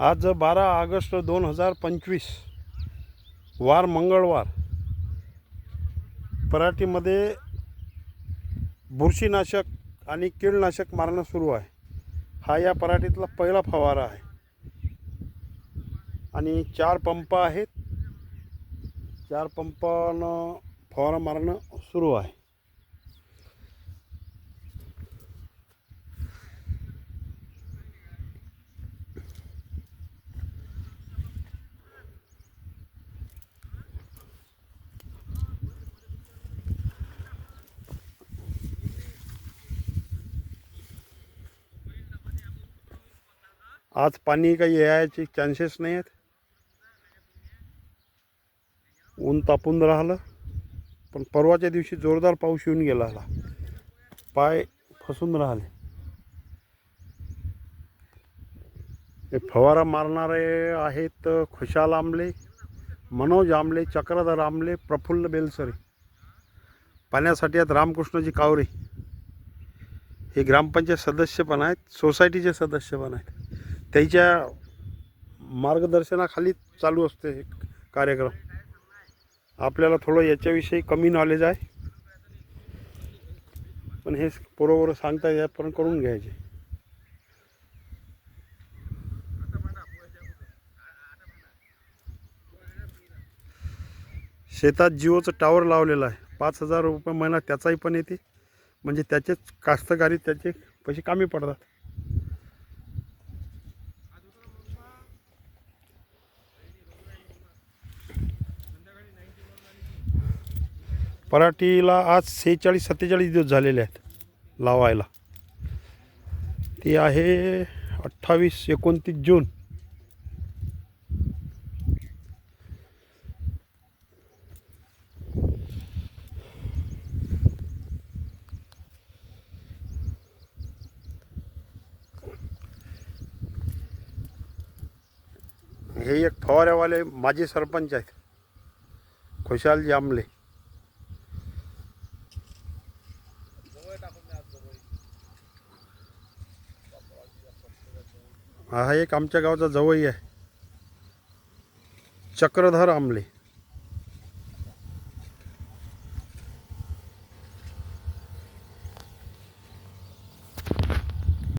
आज बारा ऑगस्ट दोन हजार पंचवीस वार मंगळवार पराठीमध्ये बुरशीनाशक आणि कीडनाशक मारणं सुरू आहे. हा या पराठीतला पहिला फवारा आहे. आणि चार पंप आहेत. चार पंपानं फवारा मारणं सुरू आहे. आज पाणी काही यायचे चान्सेस नाही आहेत. ऊन तापून राहिलं पण परवाच्या दिवशी जोरदार पाऊस येऊन गेला पाय फसून राहिले. हे फवारा मारणारे आहेत खुशाल आंबले मनोज आंबले चक्रधर आंबले प्रफुल्ल बेलसरे. पाण्यासाठी आहेत रामकृष्णजी कावरे. हे ग्रामपंचायत सदस्य पण आहेत सोसायटीचे सदस्य पण आहेत. त्याच्या मार्गदर्शनाखाली चालू असते हे कार्यक्रम. आपल्याला थोडं याच्याविषयी कमी नॉलेज आहे. पण हे बरोबर सांगता यापर्यंत करून घ्यायचे. शेतात जिओचं टावर लावलेलं आहे. पाच हजार रुपये महिना त्याचाही पण येते. म्हणजे त्याचेच कास्तकारी त्याचे पैसे कामी पडतात. पराठीला आज सेहेचाळीस सत्तेचाळीस दिवस झालेले आहेत लावायला. ते आहे अठ्ठावीस एकोणतीस जून. हे एक फवाऱ्यावाले माजी सरपंच आहेत. खुशालजी आमले. हा एक आमच्या गावचा जवळही आहे. चक्रधर आमले.